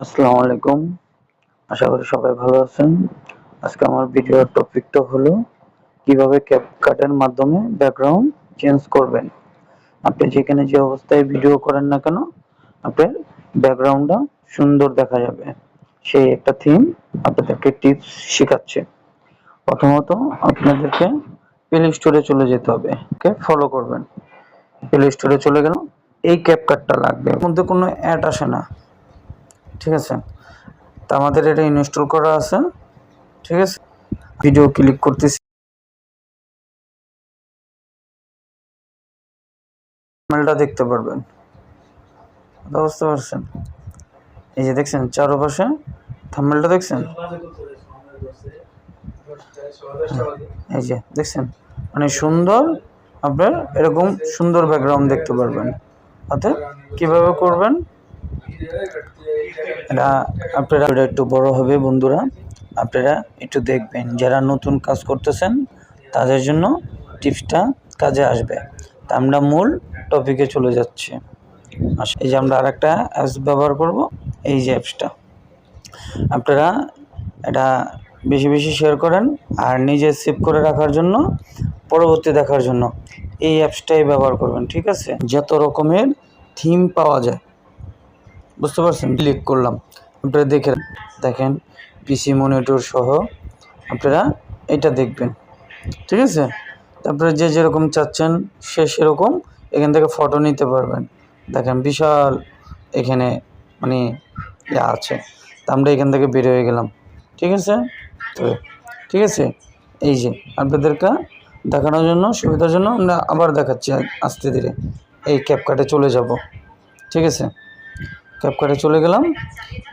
আসসালামু আলাইকুম। আশা করি সবাই ভালো আছেন। আজকে আমার ভিডিওর টপিকটা হলো, কীভাবে ক্যাপকাটের মাধ্যমে ব্যাকগ্রাউন্ড চেঞ্জ করবেন। আপনি যেখানে যে অবস্থায় ভিডিও করেন না কেন, আপনার ব্যাকগ্রাউন্ডটা সুন্দর দেখা যাবে। সেই একটা থিম আপনাদেরকে টিপস শেখাচ্ছে। প্রথমত আপনাদেরকে প্লে স্টোরে চলে যেতে হবে। ওকে ফলো করবেন। প্লে স্টোরে চলে গেল, এই ক্যাপকাটটা লাগবে। মধ্যে কোনো অ্যাড আসে না। ঠিক আছে? তা আমাদের এটা ইনস্টল করা আছে, ঠিক আছে? ভিডিও ক্লিক করতেছি। মেলটা দেখতে পারবেন। বুঝতে পারছেন? এই যে দেখছেন, চারপাশে থাম্বেলটা দেখছেন? এই যে দেখছেন মানে সুন্দর, আপনার এরকম সুন্দর ব্যাকগ্রাউন্ড দেখতে পারবেন। অর্থাৎ কীভাবে করবেন? এটা আপনারা একটু বড় হবে বন্ধুরা। আপনারা একটু দেখবেন, যারা নতুন কাজ করতেছেন, তাদের জন্য টিপসটা কাজে আসবে। তা আমরা মূল টপিকে চলে যাচ্ছি। এই যে আমরা আরেকটা অ্যাপস ব্যবহার করব, এই যে অ্যাপসটা আপনারা এটা বেশি বেশি শেয়ার করেন আর নিজে সেভ করে রাখার জন্য, পরবর্তী দেখার জন্য এই অ্যাপসটাই ব্যবহার করবেন, ঠিক আছে? যত রকমের থিম পাওয়া যায়। বুঝতে পারছেন? ক্লিক করলাম। আপনারা দেখে দেখেন পিসি মনিটর সহ আপনারা এটা দেখবেন। ঠিক আছে? তারপরে যে যেরকম চাচ্ছেন, সে সেরকম এখান থেকে ফটো নিতে পারবেন। দেখেন, বিশাল এখানে মানে ইয়া আছে। তা আমরা এখান থেকে বের হয়ে গেলাম। ঠিক আছে? তো, ঠিক আছে? এই যে, আপনাদেরকে দেখানোর জন্য, সুবিধার জন্য আমরা আবার দেখাচ্ছি আস্তে ধীরে। এই ক্যাপকাটে চলে যাব। ঠিক আছে? ক্যাপকাটে চলে গেলাম।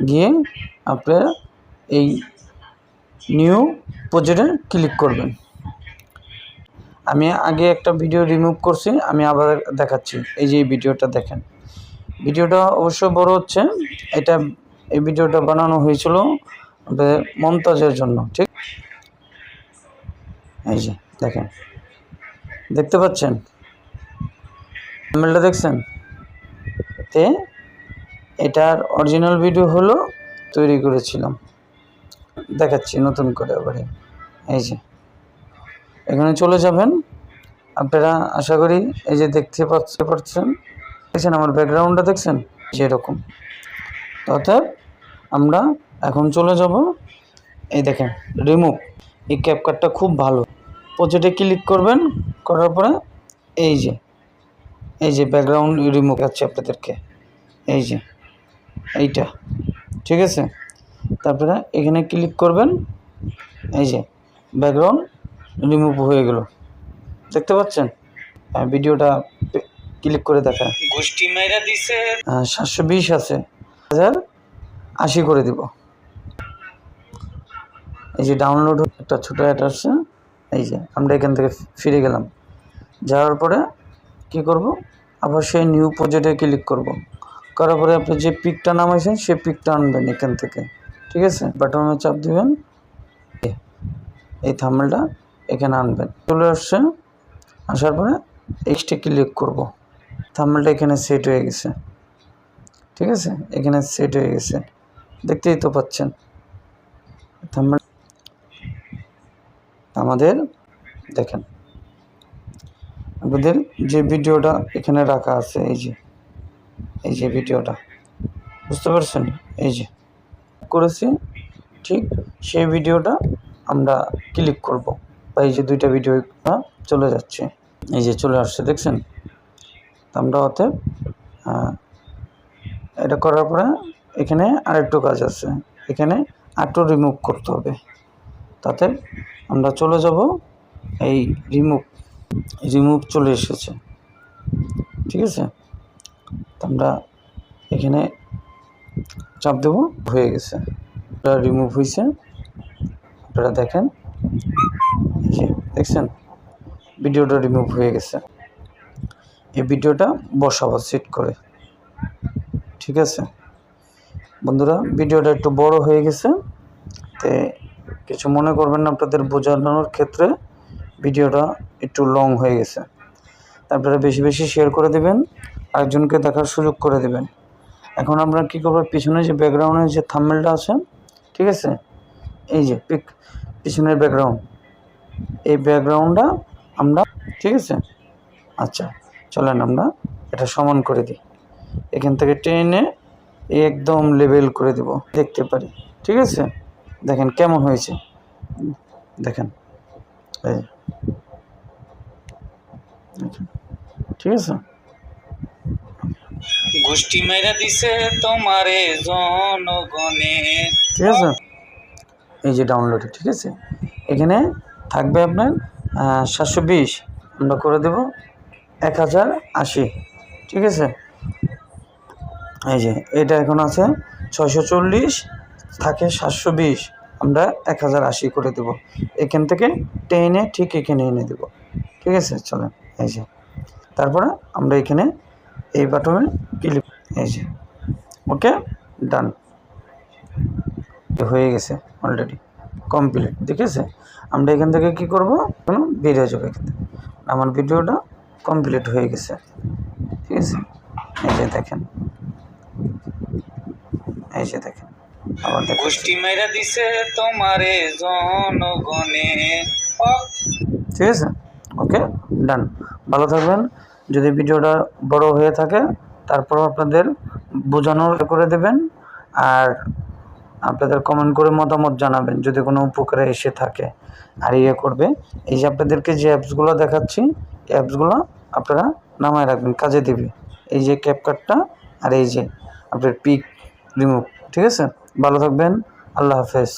গিয়ে আপনারা এই নিউ প্রজেক্টে ক্লিক করবেন। আমি আগে একটা ভিডিও রিমুভ করছি, আমি আবার দেখাচ্ছি। এই যে ভিডিওটা দেখেন। ভিডিওটা অবশ্য বড় হচ্ছে। এটা, এই ভিডিওটা বানানো হয়েছিল মমতাজের জন্য, ঠিক? এই যে, দেখেন। দেখতে পাচ্ছেন? মেলটা দেখছেন? তে এটার অরিজিনাল ভিডিও হলো তৈরি করেছিলাম। দেখাচ্ছি নতুন করে আবার এই যে। এখানে চলে যাবেন। আপনারা আশা করি এই যে দেখতে পাচ্ছে পাচ্ছেন। দেখছেন আমার ব্যাকগ্রাউন্ডটা দেখছেন? যেরকম। অর্থাৎ আমরা এখন চলে যাব। এই দেখেন রিমুভ এই ক্যাপকাটটা খুব ভালো। প্রজেক্টে ক্লিক করবেন, করার পরে এই যে। এই যে ব্যাকগ্রাউন্ড রিমুভ আছে আপনাদেরকে। এই যে। এইটা। ঠিক আছে? তারপরে এখানে ক্লিক করবেন। এই যে ব্যাকগ্রাউন্ড রিমুভ হয়ে গেল। দেখতে পাচ্ছেন? ভিডিওটা ক্লিক করে দেখা গোষ্ঠী মেয়েরা দিছে। সাতশো বিশ আছে। হাজার আশি করে দিব। এই যে ডাউনলোড একটা ছোটো অ্যাড আসছে। এই যে আমরা এখান থেকে ফিরে গেলাম। যাওয়ার পরে কি করব? আবার সেই নিউ প্রজেক্টে ক্লিক করব। করার পরে আপনি যে পিকটা নামাইছেন, সেই পিকটা আনবেন এখান থেকে। ঠিক আছে? বাটনে চাপ দিবেন। এই থাম্বেলটা এখানে আনবেন। চলে আসছে। আসার পরে এক্সটে ক্লিক করব। থাম্বেলটা এখানে সেট হয়ে গেছে। ঠিক আছে? এখানে সেট হয়ে গেছে। দেখতেই তো পাচ্ছেন। থাম্বেল আমাদের দেখেন। আপনাদের যে ভিডিওটা এখানে রাখা আছে, এই যে এই যে ভিডিওটা। বুঝতে পারছেন? এই যে করেছি, ঠিক সেই ভিডিওটা আমরা ক্লিক করব। বা এই যে দুইটা ভিডিও চলে যাচ্ছে। এই যে চলে আসছে, দেখছেন? আমরা অতএব এটা করার পরে এখানে আরেকটু কাজ আছে। এখানে আটু রিমুভ করতে হবে। তাতে আমরা চলে যাব এই রিমুভ রিমুভ চলে এসেছে। ঠিক আছে? আমরা এখানে চাপ দেবো, হয়ে গেছে। এটা রিমুভ হয়েছে আপনারা দেখেন। দেখছেন? ভিডিওটা রিমুভ হয়ে গেছে। এই ভিডিওটা বসাবো সেট করে। ঠিক আছে? বন্ধুরা, ভিডিওটা একটু বড় হয়ে গেছে। তে কিছু মনে করবেন না, আপনাদের বোঝানোর ক্ষেত্রে ভিডিওটা একটু লং হয়ে গেছে। আপনারা বেশি বেশি শেয়ার করে দেবেন। আরেকজনকে দেখার সুযোগ করে দেবেন। এখন আমরা কী করব? পিছনে যে ব্যাকগ্রাউন্ডের যে থাম্বেলটা আছে, ঠিক আছে? এই যে পিক পিছনের ব্যাকগ্রাউন্ড এই ব্যাকগ্রাউন্ডটা আমরা, ঠিক আছে? আচ্ছা চলেন আমরা এটা সমান করে দিই। এখান থেকে টেনে একদম লেভেল করে দেব, দেখতে পারি। ঠিক আছে? দেখেন কেমন হয়েছে। দেখেন। এই দেখেন। ঠিক আছে? গোষ্ঠী মেরা দিছে তোমারে জনগণে। ঠিক আছে? এই যে ডাউনলোডে ঠিক আছে? এখানে থাকবে আপনার সাতশো বিশ। আমরা করে দেব এক হাজার আশি। ঠিক আছে? এই যে, এটা এখন আছে ছয়শো চল্লিশ, থাকে সাতশো বিশ। আমরা এক হাজার আশি করে দেব। এখান থেকে টেনে ঠিক এখানে এনে দেব। ঠিক আছে? চলেন, এই যে। তারপরে আমরা এখানে এই বাটনে ক্লিক এই যে ওকে ডান হয়ে গেছে অলরেডি কমপ্লিট দেখেছে? আমরা এখান থেকে কি করব? কোনো বেরিয়ে যাবে এখান থেকে আমার ভিডিওটা কমপ্লিট হয়ে গেছে ঠিক আছে? এই যে দেখেন এই যে দেখেন আবার গোষ্ঠী মেরা দিছে তোমারে জনগণে। ঠিক আছে? ওকে ডান ভালো থাকবেন। যদি ভিডিওটা বড় হয়ে থাকে, তারপর আপনাদের বোঝানোর করে দেবেন আর আপনাদের কমেন্ট করে মতামত জানাবেন যদি কোনো উপকারে এসে থাকে আর ইয়ে করবে। এই যে আপনাদেরকে যে অ্যাপসগুলো দেখাচ্ছি অ্যাপসগুলো আপনারা নামায় রাখবেন, কাজে দিবে। এই যে ক্যাপকাটটা আর এই যে আপনার পিক রিমুভ, ঠিক আছে? ভালো থাকবেন, আল্লাহ হাফেজ।